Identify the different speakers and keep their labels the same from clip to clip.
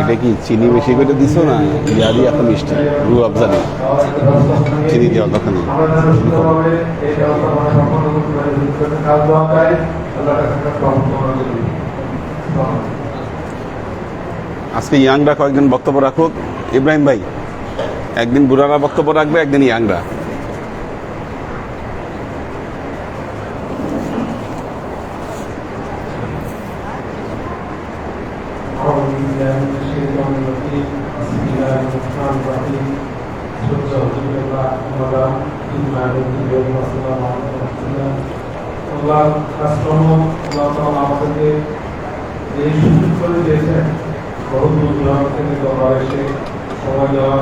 Speaker 1: এটা
Speaker 2: কি চিনি বেশি করে দিছো না? ইয়া দিয়ে এত মিষ্টি রু আফজা দিয়ে চিনি
Speaker 1: সম্পন্ন করি
Speaker 2: আজকে ইয়াংরা কয়েকজন বক্তব্য রাখুক। ইব্রাহিম ভাই, একদিন বুড়ারা বক্তব্য রাখবে, একদিন ইয়াংরা।
Speaker 1: بالله من الشيطان الرجيم بسم الله الرحمن الرحيم سورة الجمعة رمضان إما نبي والسلام عليكم ورحمة الله আল্লাহ রাষ্ট্রম আল্লাহ তাআলা আমাদেরকে এই সুযোগ করে দিয়েছেন বহু দূর দূরান্ত থেকে দরবার এসে সময় দেওয়া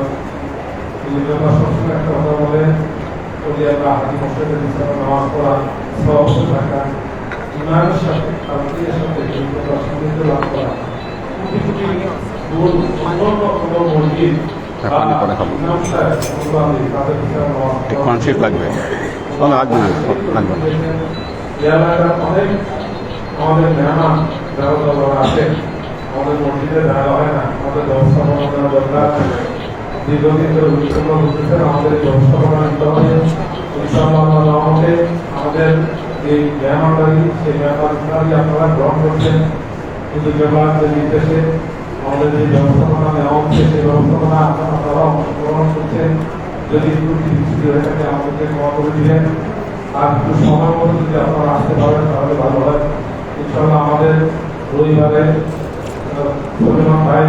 Speaker 1: এই ব্যাপার সবসময় একটা কথা বলে যদি আমরা হাজি মসজিদের হিসাবে নামাজ পড়া সব থাকা ইমানের সাথে শান্তির সাথে যোগ্যতা সমৃদ্ধ লাভ করা
Speaker 2: পানি পরে খাব। লাগবে লাগবে না লাগবে। না
Speaker 1: অনেক আমাদের মেহমান যারা যারা আছে আমাদের মসজিদে দেখা হয় না। আমাদের ব্যবস্থাপনা করা দরকার দীর্ঘদিন ধরে উৎসন্ন করতেছেন আমাদের এই ব্যবস্থাপনা নিতে হবে ইনশাআল্লাহ আল্লাহর আমাদের এই মেহমানদারি সেই মেহমানদারি আপনারা গ্রহণ করছেন। কিন্তু ব্যবহারের নির্দেশে আমাদের যে ব্যবস্থাপনা নেওয়া হচ্ছে সেই ব্যবস্থাপনা আপনারা অংশগ্রহণ করছেন, যদি বৃষ্টি হয়ে থাকে, আমাদেরকে ক্ষমা করে দিবেন। আর একটু সময় মতো যদি আপনারা আসতে পারেন, তাহলে ভালো হয়। ইনশাল্লাহ আমাদের রবিবারে সলিমান ভাই,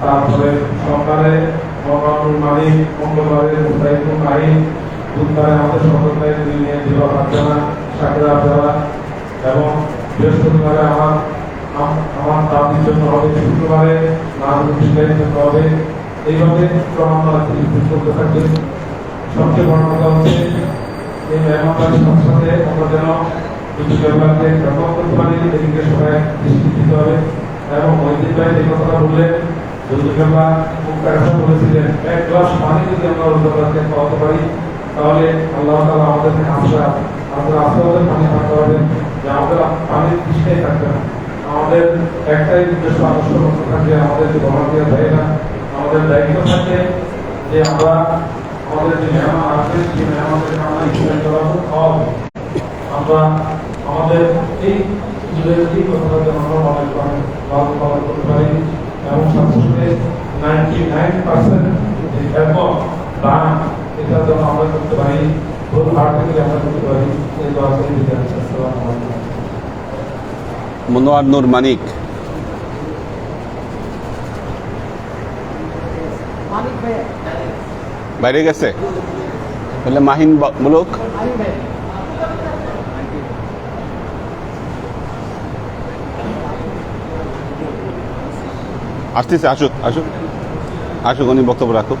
Speaker 1: তারপরে সরকারে মালিক, মঙ্গলবারে মুসাইকুল মাহিন, বুধবারে আমাদের সকলকে নিয়ে দিবা ফারজানা সাকিরা আফজারা এবং বৃহস্পতিবারে আমার আম- আমার দাদির জন্য হবে শুক্রবারে নাজুল ইসলামের জন্য হবে। এইভাবে ক্রমান্বয়ে করতে থাকবে সবচেয়ে বড় কথা হচ্ছে, এই মেহমানদারি সংসদে আমরা যেন ব্যাপারকে করতে পারি, এদিকে সবাই দৃষ্টি দিতে হবে এবং ঐদিন ভাই যে কথাটা বললেন খুব বলেছিলেন, এক গ্লাস পানি যদি আমরা ব্যাপারকে খাওয়াতে পারি, তাহলে আল্লাহ তালা আমাদেরকে আশা আমাদের আস্তে পানি পান করাবেন যে আমাদের পানির তৃষ্ণাই থাকবে না। আমাদের একটাই উদ্দেশ্য আদর্শ থাকবে আমাদেরকে ভলান্টিয়ার দেয় না আমাদের দায়িত্ব থাকে যে আমরা আমাদের যে মেহমান আছে, সেই মেহমানদের আমরা ইসলাম করাবো। খাওয়াবো আমরা আমাদের এই এই কথাটা যেন আমরা মনে করেন ভালো পালন করতে পারি। এবং সাথে নাইনটি নাইন পার্সেন্ট যে ব্যাপক দান, এটা যেন আমরা করতে পারি। ভুল হাট থেকে আমরা করতে পারি। এই দোয়া করে দিতে আসসালামু আলাইকুম।
Speaker 2: মনোয়ার নূর মানিক বাইরে গেছে? তাহলে মাহিন
Speaker 3: মালিক?
Speaker 2: আসতেছে আসুক আসুক। আসুক উনি বক্তব্য রাখুক।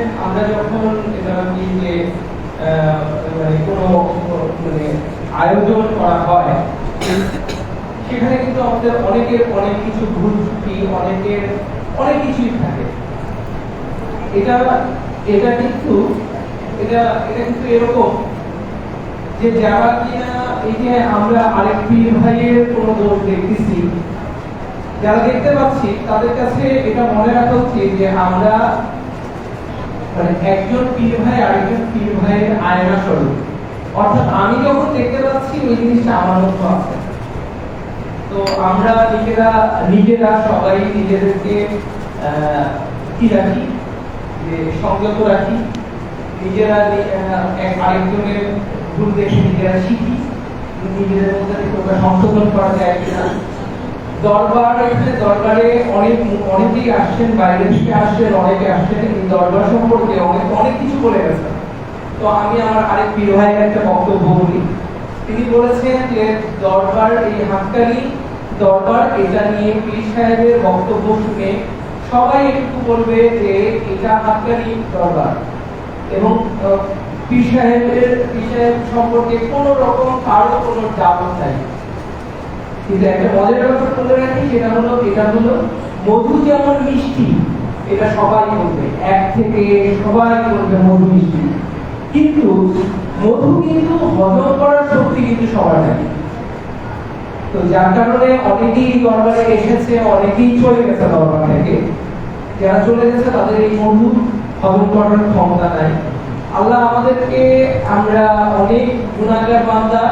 Speaker 4: আমরা যখন যে মানে কোনো মানে আয়োজন করা হয়, সেখানে কিন্তু আমাদের অনেকের অনেক কিছু ভুল ত্রুটি, অনেকের অনেক কিছুই থাকে। এটা এটা কিন্তু, এটা এটা কিন্তু এরকম যে যারা কিনা এই যে আমরা আরেক পীর ভাইয়ের কোনো দোষ দেখতেছি, যারা দেখতে পাচ্ছি, তাদের কাছে এটা মনে রাখা উচিত যে আমরা মানে একজন পীর ভাই, আরেকজন পীর ভাইয়ের আয়না স্বরূপ। অর্থাৎ আমি যখন দেখতে পাচ্ছি, ওই জিনিসটা আমার মধ্যে আছে। তো আমরা নিজেরা নিজেরা সবাই নিজেদেরকে কি রাখি? যে সংযত রাখি। নিজেরা এক, আরেকজনের ভুল দেখে নিজেরা শিখি। নিজেদের মধ্যে সংশোধন করা যায় কিনা। দরবার, এখানে দরবারে অনেক, অনেকেই আসছেন, বাইরে থেকে আসছেন, অনেকে আসছেন এই দরবার সম্পর্কে অনেক অনেক কিছু বলে গেছেন তো আমি আমার আরেক প্রিয় ভাইয়ের একটা বক্তব্য বলি। তিনি বলেছেন যে, দরবার এই হাতকালি দরবার এটা নিয়ে পীর সাহেবের বক্তব্য শুনে সবাই একটু বলবে যে, এটা হাতকালি দরবার। এবং পীর সাহেবের, পীর সাহেব সম্পর্কে কোনো রকম কারও কোনো ডাউট নাই। কিন্তু একটা মজার বলে রাখি সেটা হলো, এটা হলো মধু যেমন মিষ্টি, এটা সবাই বলবে, এক থেকে সবাই বলবে মধু মিষ্টি। কিন্তু মধু কিন্তু হজম করার শক্তি কিন্তু সবার তো যার কারণে অনেকেই দরবারে এসেছে, অনেকেই চলে গেছে দরবার থেকে। যারা চলে গেছে, তাদের এই মধু হজম করার ক্ষমতা নাই। আল্লাহ আমাদেরকে, আমরা অনেক গুণাগার বান্দা,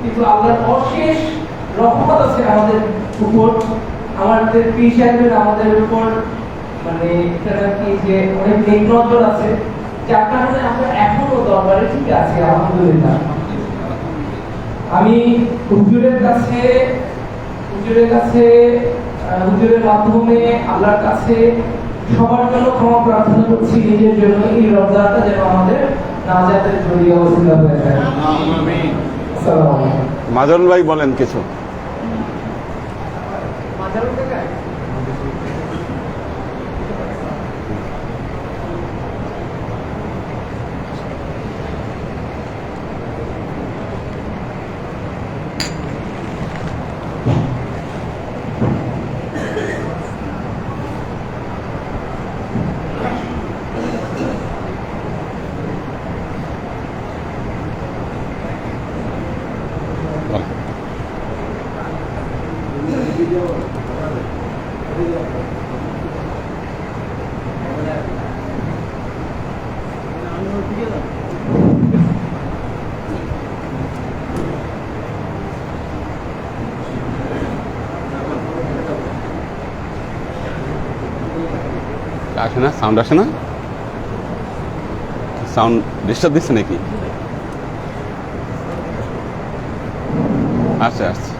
Speaker 4: কিন্তু আল্লাহর অশেষ রহমত আছে আমাদের উপর, আমাদের পীর আমাদের উপর মানে এটা কি যে অনেক নেক আছে, যার কারণে আমরা এখনও দরবারে ঠিক আছি, আলহামদুলিল্লাহ। আমি হুজুরের কাছে হুজুরের কাছে হুজুরের মাধ্যমে আল্লাহর কাছে সবার জন্য ক্ষমা প্রার্থনা করছি, নিজের জন্য এই রমজানটা যেন আমাদের নাজাতের জড়িয়ে অবস্থিত হয়ে যায় আলাইকুম।
Speaker 2: ভাই বলেন কিছু বলেন। আসে না সাউন্ড আসে না। সাউন্ড ডিস্টার্ব দিচ্ছে নাকি? আচ্ছা আচ্ছা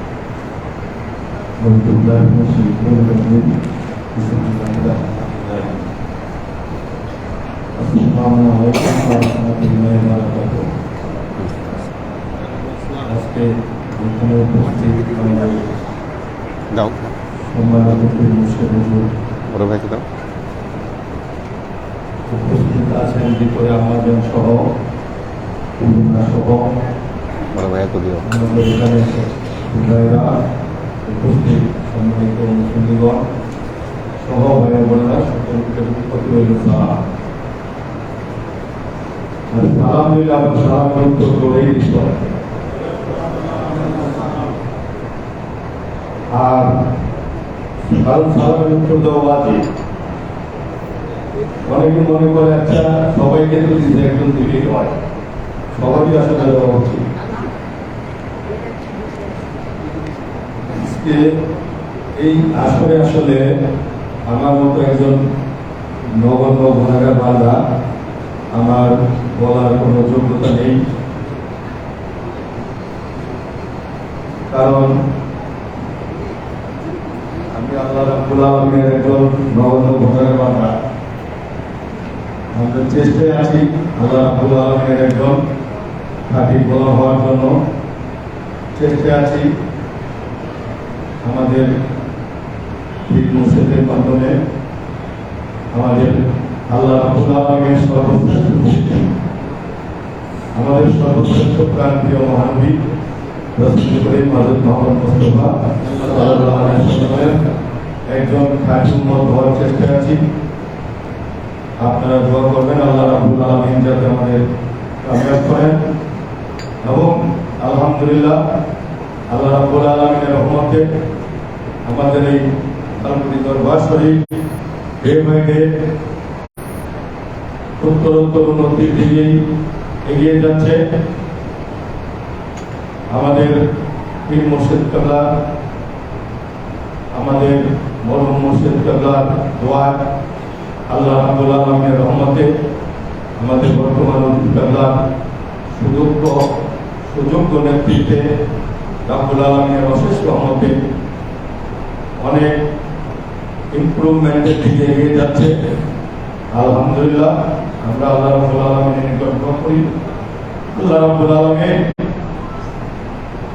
Speaker 2: দাও। ওরা ভাইকে দাও।
Speaker 3: আছেন বিপরে আমাজন সহ সহ। আমাদের এখানে উপস্থিত সম্মানিত মুসলিমগণ সহ ভাই বোনেরা সকলকে প্রতি রইল সালাম আর সালাম দিলে আমার সালাম উত্তর করেই দিতে আর কাল উত্তর দেওয়া বাজে অনেকে মনে করে আচ্ছা সবাইকে তো দিতে একজন হয়। সবারই আসলে দেওয়া উচিত। এই আসরে আসলে আমার মতো একজন নগণ্য গুণাগার বাধা আমার বলার কোনো যোগ্যতা নেই। কারণ আমি আল্লাহ রাব্বুল আলমের একজন নগণ্য গুণাগার বান্ধা আমরা চেষ্টায় আছি আল্লাহ রাব্বুল আলমের একজন খাঁটি গোলাম হওয়ার জন্য। চেষ্টায় আছি আমাদের পীর মুর্শিদের মাধ্যমে আমাদের আল্লাহ রাব্বুল আলামিনের সর্বশ্রেষ্ঠ আমাদের সর্বশ্রেষ্ঠ প্রান্তীয় মহানবী রসুল করিম হযরত মুহাম্মদ মুস্তাফা একজন খাঁটি উম্মত হওয়ার চেষ্টায় আছি। আপনারা দোয়া করবেন, আল্লাহ রাব্বুল আলামিন যাতে আমাদের কামিয়াব করেন। এবং আলহামদুলিল্লাহ, আল্লাহ রাব্বুল আলামিনের রহমতে আমাদের এই আলমুরি দরবার উত্তরোত্তর উন্নতির এগিয়ে যাচ্ছে। আমাদের পীর মুর্শিদ আমাদের মরম মুর্শিদ কাবলার দোয়া আল্লাহ আলমের রহমতে আমাদের বর্তমান কাবলার সুযোগ্য সুযোগ্য নেতৃত্বে রাবুল আলমের অশেষ রহমতে অনেক ইমপ্রুভমেন্টের দিকে এগিয়ে যাচ্ছে। আলহামদুলিল্লাহ, আমরা আল্লাহ রাবুল আলমের নিকট করি। আল্লাহ রাবুল আলমের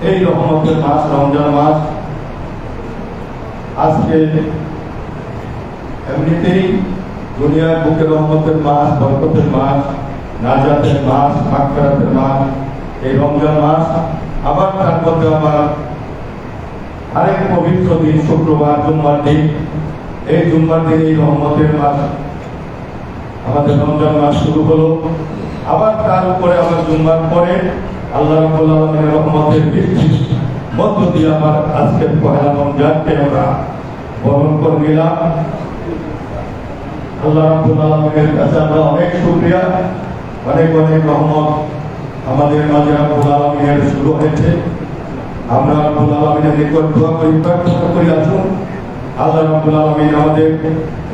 Speaker 3: এই রহমতের মাস, রমজান মাস আজকে এমনিতেই দুনিয়ার বুকে রহমতের মাস, বরকতের মাস, নাজাতের মাস মাকফেরাতের মাস, এই রমজান মাস আবার তার মধ্যে আমার আরেক পবিত্র দিন, শুক্রবার, জুম্মার দিন। এই জুম্মার দিন, এই রহমতের মাস, আমাদের রমজান মাস শুরু হলো। আবার তার উপরে আবার জুম্মার পরে আল্লাহ আলামিনের রহমতের বৃষ্টি মধ্য দিয়ে আমার আজকের পহেলা রমজানকে আমরা বরণ করে নিলাম। আল্লাহ রাব্বুল কাছে অনেক শুকরিয়া। অনেক অনেক আমাদের মাঝে শুরু হয়েছে। আমরা রাব্বুল আল্লাহ রাব্বুল আলামিন আমাদের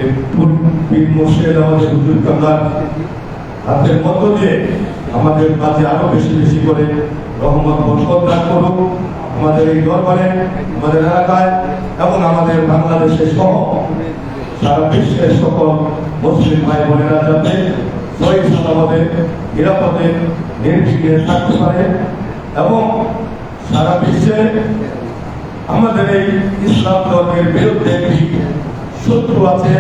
Speaker 3: এই পীর আমাদের হুজুর দিয়ে আমাদের মাঝে আরও বেশি বেশি করে রহমত, বরকত দান করুক। আমাদের এই দরবারে, আমাদের এলাকায় এবং আমাদের বাংলাদেশে সহ সারা বিশ্বের সকল মুসলিম ভাই বোনেরা যাতে সহি নিরাপদে নির্বিঘ্নে থাকতে পারে এবং সারা বিশ্বে আমাদের এই ইসলাম ধর্মের বিরুদ্ধে একটি শত্রু আছে,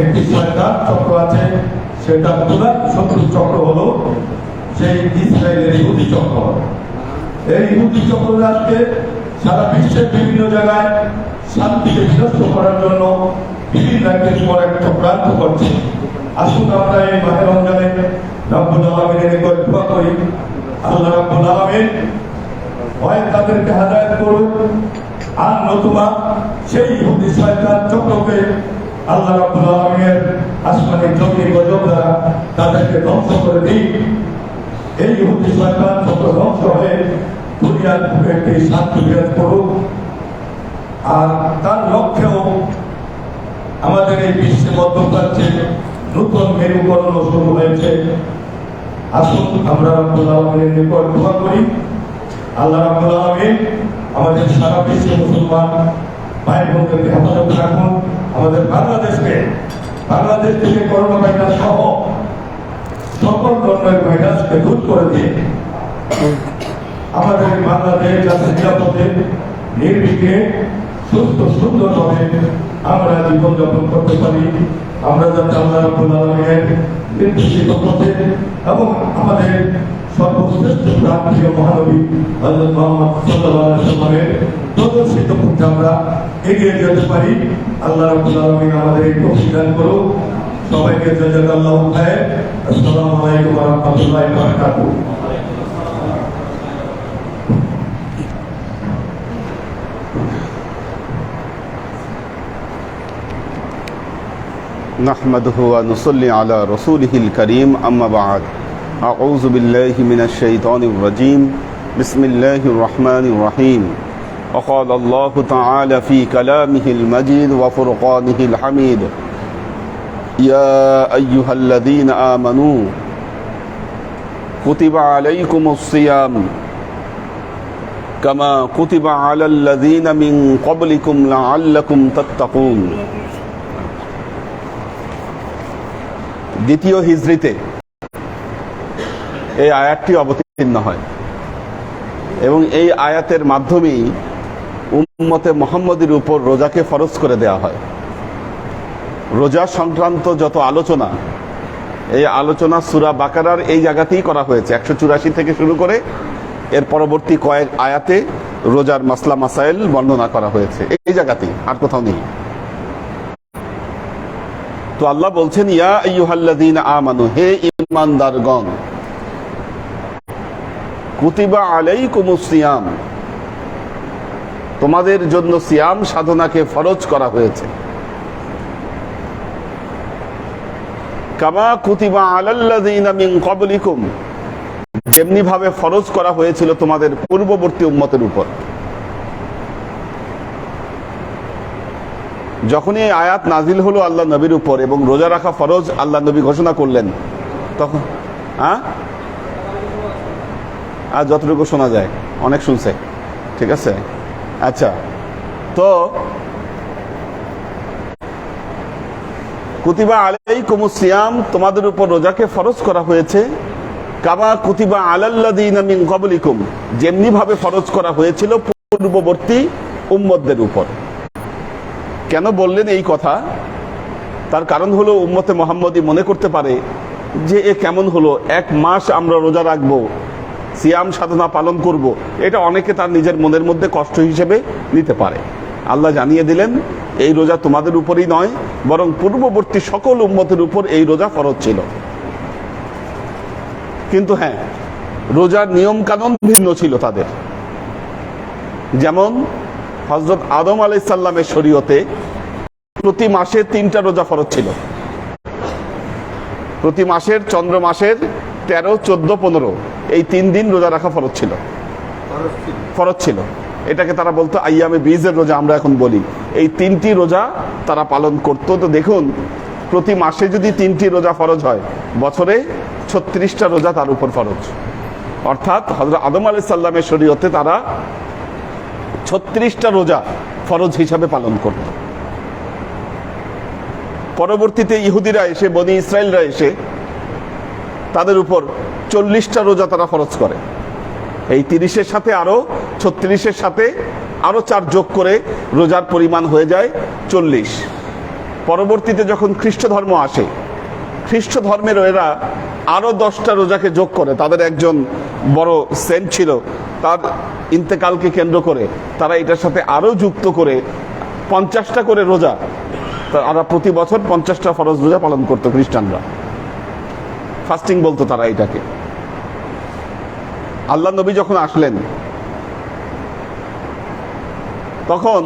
Speaker 3: একটি শয়তান চক্র আছে, সেটা প্রধান শত্রু চক্র হলো সেই ইসরায়েলের ইহুদি চক্র। এই ইহুদি চক্র আজকে সারা বিশ্বের বিভিন্ন জায়গায় শান্তিকে বিনষ্ট করার জন্য বিভিন্ন একের পর এক চক্রান্ত করছে আসুন আমরা এই মাহে রমজানে রব্বুল আলমিনের নিকট দোয়া করি। আল্লাহ রব্বুল আলমিন হয় তাদেরকে হাদায়ত করুন। আর নতুবা সেই ইহুদি শয়তান চক্রকে আল্লাহ রাব্বুল আলামিনের আসমানি জমি গজব দ্বারা তাদেরকে ধ্বংস করে দিই এই ইহুদি শয়তান চক্র ধ্বংস হয়ে দুনিয়ার বুকে একটি শান্তি বিরাজ করুক। আর তার লক্ষ্যেও আমাদের এই বিশ্বে মধ্যপ্রাচ্যে নতুন মেরুকরণ শুরু হয়েছে। আসুন আমরা রাব্বুল আলামিনের নিকট দোয়া করি। আল্লাহ রাব্বুল আলামিন আমাদের সারা বিশ্বে মুসলমান ভাই বোনদেরকে হেফাজত রাখুন। আমাদের বাংলাদেশকে, বাংলাদেশ থেকে করোনা ভাইরাস সহ সকল ধরনের ভাইরাসকে দূর করে দিয়ে আমাদের বাংলাদেশ যাতে নিরাপদে, নির্বিঘ্নে, সুস্থ, সুন্দরভাবে আমরা জীবনযাপন করতে পারি। আমরা যাতে আল্লাহ রাব্বুল আলামিনের নির্দেশিত পথে এবং আমাদের সর্বশ্রেষ্ঠ প্রান্তীয় মহানবী হযরত মুহাম্মদ ওয়াসাল্লামের প্রদর্শিত পথে আমরা এগিয়ে যেতে পারি। আল্লাহ রাব্বুল আলামিন আমাদের এই তৌফিক দান করুক। সবাইকে জাযাকাল্লাহু খায়র। আসসালামু আলাইকুম ওয়া রাহমাতুল্লাহি ওয়া বারাকাতুহু।
Speaker 2: نحمده ونصلي على رسوله الكريم أما بعد. أعوذ بالله من الشيطان الرجيم. بسم الله الرحمن الرحيم. وقال الله تعالى في كلامه المجيد وفرقانه الحميد يا أيها الذين آمنوا كتب عليكم الصيام كما كتب على الذين من قبلكم لعلكم تتقون. দ্বিতীয় হিজড়িতে এই আয়াতটি অবতীর্ণ হয়। এবং এই আয়াতের মাধ্যমেই উম্মতে মোহাম্মদের উপর রোজাকে ফরজ করে দেওয়া হয়। রোজা সংক্রান্ত যত আলোচনা, এই আলোচনা সুরা বাকারার এই জায়গাতেই করা হয়েছে। একশো চুরাশি থেকে শুরু করে এর পরবর্তী কয়েক আয়াতে রোজার মাসলা মাসাইল বর্ণনা করা হয়েছে। এই জায়গাতেই, আর কোথাও নেই। তো আল্লাহ বলছেন আমানু, হে ঈমানদারগণ, কুতিবা সিয়াম, তোমাদের জন্য সিয়াম সাধনাকে ফরজ করা হয়েছে। কামা কুতিবা আলাল্লাযীনা মিন ক্বাবলিকুম যেমনি ভাবে ফরজ করা হয়েছিল তোমাদের পূর্ববর্তী উম্মতের উপর। যখনই আয়াত নাজিল হলো আল্লাহ নবীর উপর এবং রোজা রাখা ফরজ, আল্লাহ নবী ঘোষণা করলেন। তখন হ্যাঁ? আর যতটুকু শোনা যায়, অনেক শুনছে। ঠিক আছে? আচ্ছা তো কুতিবা আলাই সিয়াম, তোমাদের উপর রোজাকে ফরজ করা হয়েছে। কাবা কুতিবা আলাল্লাদিন মিন কবলিকুম যেমনি ভাবে ফরজ করা হয়েছিল পূর্ববর্তী উম্মতদের উপর। কেন বললেন এই কথা? তার কারণ হলো উম্মতে মোহাম্মদী মনে করতে পারে যে এ কেমন হলো, এক মাস আমরা রোজা রাখব, সিয়াম সাধনা পালন করব, এটা অনেকে তার নিজের মনের মধ্যে কষ্ট হিসেবে নিতে পারে। আল্লাহ জানিয়ে দিলেন, এই রোজা তোমাদের উপরই নয়, বরং পূর্ববর্তী সকল উম্মতের উপর এই রোজা ফরজ ছিল। কিন্তু হ্যাঁ রোজার নিয়মকানুন ভিন্ন ছিল তাদের। যেমন হজরত আদম আলাইসাল্লামের শরীয়তে প্রতি মাসে তিনটা রোজা ফরজ ছিল। প্রতি মাসের চন্দ্র মাসের তেরো, চোদ্দ, পনেরো এই তিন দিন রোজা রাখা ফরজ ছিল। ফরজ ছিল। এটাকে তারা বলতো আইয়ামে বীজের রোজা আমরা এখন বলি। এই তিনটি রোজা তারা পালন করতো। তো দেখুন, প্রতি মাসে যদি তিনটি রোজা ফরজ হয়, বছরে ছত্রিশটা রোজা তার উপর ফরজ। অর্থাৎ হজরত আদম আলি সাল্লামের শরীয়তে তারা ছত্রিশটা রোজা ফরজ হিসাবে পালন করত পরবর্তীতে ইহুদিরা এসে, বনি ইসরায়েলরা এসে তাদের উপর চল্লিশটা রোজা তারা ফরজ করে। এই তিরিশের সাথে আরও, ছত্রিশের সাথে আরও চার যোগ করে রোজার পরিমাণ হয়ে যায় চল্লিশ। পরবর্তীতে যখন খ্রিস্ট ধর্ম আসে, খ্রিস্ট ধর্মের এরা আরও দশটা রোজাকে যোগ করে। তাদের একজন বড় সেন্ট ছিল তার ইন্তেকালকে কেন্দ্র করে তারা এটার সাথে আরও যুক্ত করে পঞ্চাশটা করে রোজা তারা প্রতি বছর পঞ্চাশটা ফরজ রোজা পালন করতো খ্রিস্টানরা। ফাস্টিং বলতো তারা এটাকে। আল্লাহ নবী যখন আসলেন, তখন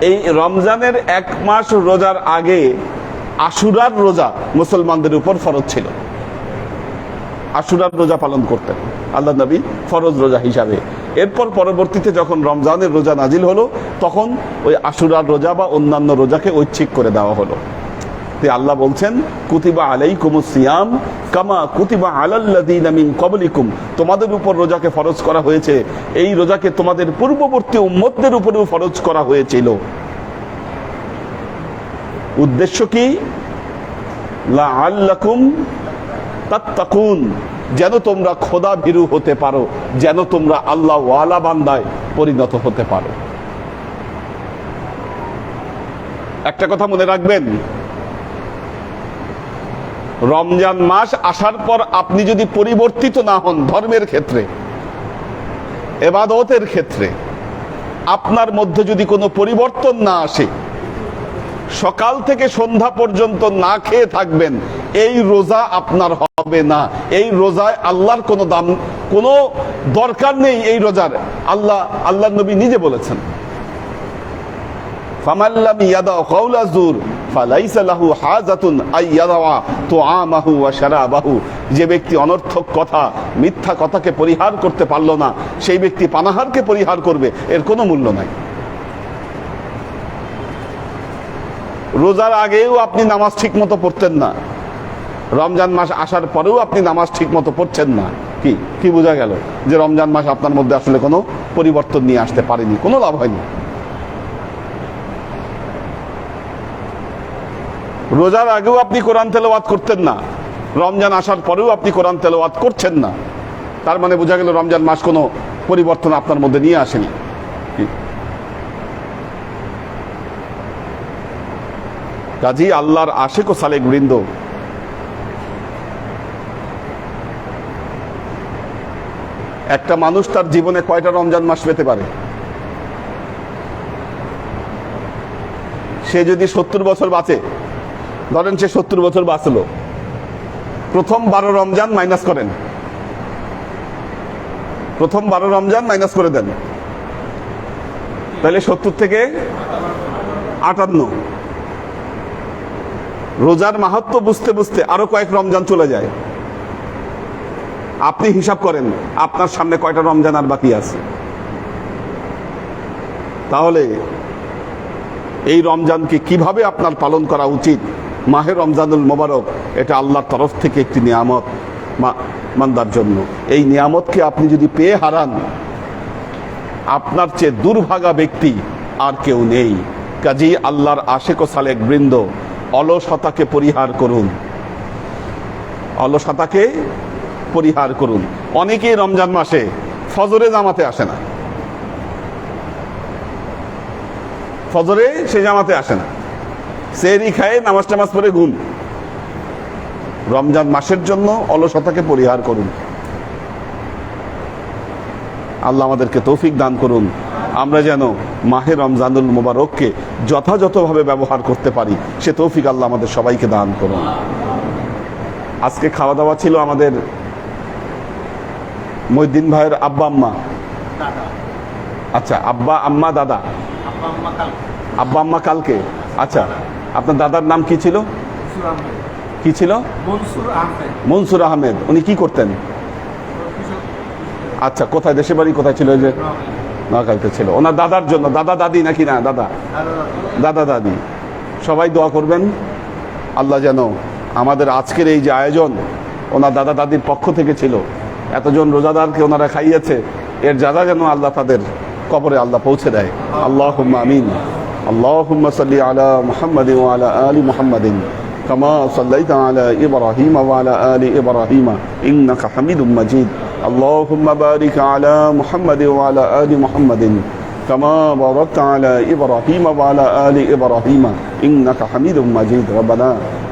Speaker 2: এই রমজানের এক মাস রোজার আগে আশুরার রোজা মুসলমানদের উপর ফরজ ছিল। আশুরার রোজা পালন করতেন আল্লাহ নবী ফরজ রোজা হিসাবে। এরপর পরবর্তীতে যখন রমজানের রোজা নাজিল হলো, তখন ওই আশুরার রোজা বা অন্যান্য রোজাকে ঐচ্ছিক করে দেওয়া হলো। আল্লাহ বলছেন, কুতিবা আলাইকুম সিয়াম কামা কুতিবা আলাল্লাদিন মিন কবলিকুম তোমাদের উপর রোজাকে ফরজ করা হয়েছে। এই রোজাকে তোমাদের পূর্ববর্তী উম্মতদের উপরেও ফরজ করা হয়েছিল। উদ্দেশ্য কি? লাআল্লাকুম তাত্তাকুন, যেন তোমরা খোদা ভীরু হতে পারো, যেন তোমরা আল্লাহ ওয়ালা বান্দায় পরিণত হতে পারো। একটা কথা মনে রাখবেন, রমজান মাস আসার পর আপনি যদি পরিবর্তিত না হন ধর্মের ক্ষেত্রে, এবাদতের ক্ষেত্রে, আপনার মধ্যে যদি কোনো পরিবর্তন না আসে, সকাল থেকে সন্ধ্যা পর্যন্ত না খেয়ে থাকবেন এই রোজা আপনার হবে না। এই রোজায় আল্লাহর কোনো দাম, কোনো দরকার নেই এই রোজার। আল্লাহ আল্লাহ নবী নিজে বলেছেন। ফামাল্লাম ইয়াদা কওলা জুর, ফালাইসা লাহু হাজাতুন আই ইয়াদা তুআমাহু ওয়া শারাবাহু। যে ব্যক্তি অনর্থক কথা, মিথ্যা কথাকে পরিহার করতে পারল না, সেই ব্যক্তি পানাহারকে পরিহার করবে, এর কোনো মূল্য নাই। রোজার আগেও আপনি নামাজ ঠিক মতো পড়তেন না। রমজান মাস আসার পরেও আপনি নামাজ ঠিক মতো পড়ছেন না। কি? কি বোঝা গেল যে রমজান মাস আপনার মধ্যে আসলে কোনো পরিবর্তন নিয়ে আসতে পারেনি, কোনো লাভ হয়নি। রোজার আগেও আপনি কোরআন তেলাওয়াত করতেন না। রমজান আসার পরেও আপনি কোরআন তেলাওয়াত করছেন না। তার মানে বোঝা গেল রমজান মাস কোনো পরিবর্তন আপনার মধ্যে নিয়ে আসেনি? কাজী আল্লাহর আশেক ও সালেক বৃন্দ একটা মানুষ তার জীবনে কয়টা রমজান মাস পেতে পারে? সে যদি সত্তর বছর বাঁচে, ধরেন সে সত্তর বছর বাঁচলো, প্রথম বারো রমজান মাইনাস করেন। প্রথম বারো রমজান মাইনাস করে দেন। তাহলে সত্তর থেকে আটান্ন। রোজার মাহাত্ম বুঝতে বুঝতে আরও কয়েক রমজান চলে যায়। আপনি হিসাব করেন, আপনার সামনে কয়টা রমজান আর বাকি আছে? তাহলে এই রমজানকে কীভাবে আপনার পালন করা উচিত? মাহে রমজানুল মোবারক, এটা আল্লাহর তরফ থেকে একটি নিয়ামত মান্দার জন্য। এই নিয়ামতকে আপনি যদি পেয়ে হারান, আপনার চেয়ে দুর্ভাগা ব্যক্তি আর কেউ নেই। কাজী আল্লাহর আশেক ও সালেক বৃন্দ অলসতাকে পরিহার করুন। অলসতাকে পরিহার করুন। অনেকেই রমজান মাসে ফজরে জামাতে আসে না। ফজরে সে জামাতে আসে না। সেরি খায়, নামাজ টামাজ পরে ঘুম। রমজান মাসের জন্য অলসতাকে পরিহার করুন। আল্লাহ আমাদেরকে তৌফিক দান করুন। আমরা যেন মাহে রমজানুল মোবারককে যথাযথভাবে ব্যবহার করতে পারি, সে তৌফিক আল্লাহ আমাদের সবাইকে দান করুন। আজকে খাওয়া দাওয়া ছিল আমাদের মহিদ্দিন ভাইয়ের আব্বা আম্মা? আচ্ছা আব্বা আম্মা দাদা? আব্বা আম্মা কালকে। আচ্ছা আপনার দাদার নাম কি ছিল? কি ছিল? মনসুর আহমেদ। উনি কি করতেন? আচ্ছা কোথায় দেশে বাড়ি কোথায় ছিল ওই যে? নোয়াখালীতে। ছিল। ওনার দাদার জন্য দাদা দাদি নাকি না দাদা। দাদা দাদি। সবাই দোয়া করবেন আল্লাহ যেন আমাদের আজকের এই যে আয়োজন ওনার দাদা দাদির পক্ষ থেকে ছিল। এতজন রোজাদারকে ওনারা খাইয়েছে এর যারা যেন আল্লাহ তাদের কবরে আল্লাহ পৌঁছে দেয় আল্লাহ আমিন اللهم صل على محمد وعلى آل محمد كما صليت على إبراهيم وعلى آل إبراهيم إنك حميد مجيد اللهم بارك على محمد وعلى آل محمد كما باركت على إبراهيم وعلى آل إبراهيم إنك حميد مجيد ربنا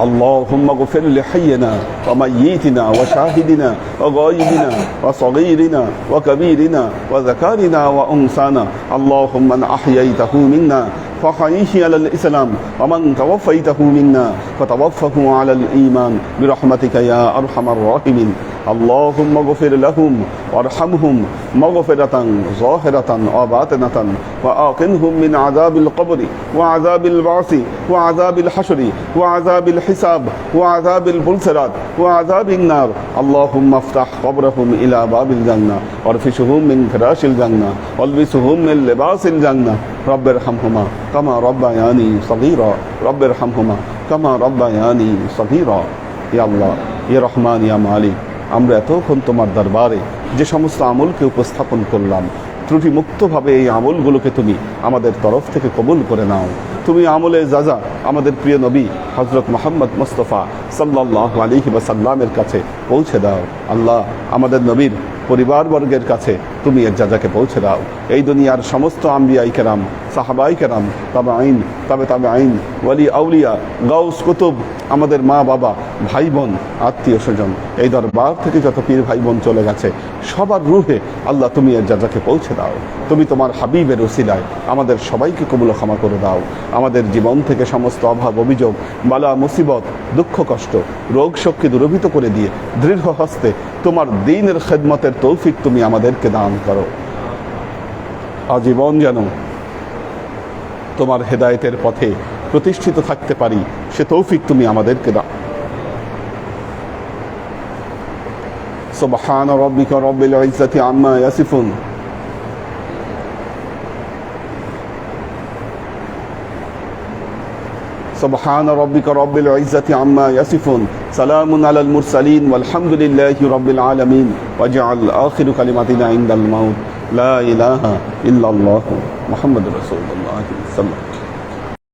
Speaker 2: اللهم اغفر لحينا وميتنا وشاهدنا وغائبنا وصغيرنا وكبيرنا وذكارنا وأنثانا. اللهم من أحييته منا فحيه على الإسلام ومن توفيته منا فتوفه على الإيمان برحمتك يا أرحم الراحمين. اللهم اغفر لهم وارحمهم مغفرة ظاهرة وباطنة وآقنهم من عذاب القبر وعذاب البعث وعذاب الحشر وعذاب الحساب وعذاب البلسرات وعذاب النار. اللهم افتح قبرهم إلى باب الجنة وارفشهم من فراش الجنة والبسهم من لباس الجنة. رب ارحمهما كما ربياني صغيرا. رب ارحمهما كما ربياني صغيرا. يا الله يا رحمن يا مالك. আমরা এতক্ষণ তোমার দরবারে যে সমস্ত আমলকে উপস্থাপন করলাম, ত্রুটিমুক্তভাবে এই আমলগুলোকে তুমি আমাদের তরফ থেকে কবুল করে নাও। তুমি আমলে যাজা, আমাদের প্রিয় নবী হজরত মোহাম্মদ মুস্তফা সাল্লাহ আলিহি সাল্লামের কাছে পৌঁছে দাও। আল্লাহ আমাদের নবীর পরিবারবর্গের কাছে তুমি এর যাজাকে পৌঁছে দাও। এই দুনিয়ার সমস্ত আম্বিয়াই কেরাম, সাহাবাই কেরাম তবে আইন তবে তবে আইন ওয়ালি আউলিয়া, গাউস কুতুব, আমাদের মা বাবা ভাই বোন আত্মীয় স্বজন, এই দরবার থেকে যত পীর ভাই বোন চলে গেছে, সবার রুহে আল্লাহ তুমি এর যাজাকে পৌঁছে দাও। তুমি তোমার হাবিবের ওসিলায় আমাদের সবাইকে কবুল ক্ষমা করে দাও। আমাদের জীবন থেকে সমস্ত অভাব, অভিযোগ, বালা, মুসিবত, দুঃখ, কষ্ট, রোগ, শক্তি দূরভূত করে দিয়ে দৃঢ় হস্তে তোমার দিনের খেদমতের তৌফিক তুমি আমাদেরকে দান করো আজীবন যেন তোমার হেদায়েতের পথে প্রতিষ্ঠিত থাকতে পারি সে তৌফিক তুমি আমাদেরকে দাও سبحان ربك رب العزة عما يصفون سبحان ربك رب العزة عما يصفون. سلام على المرسلين والحمد لله رب العالمين. واجعل آخر كلمتنا عند الموت. لا إله إلا الله. محمد رسول الله صلى الله عليه وسلم.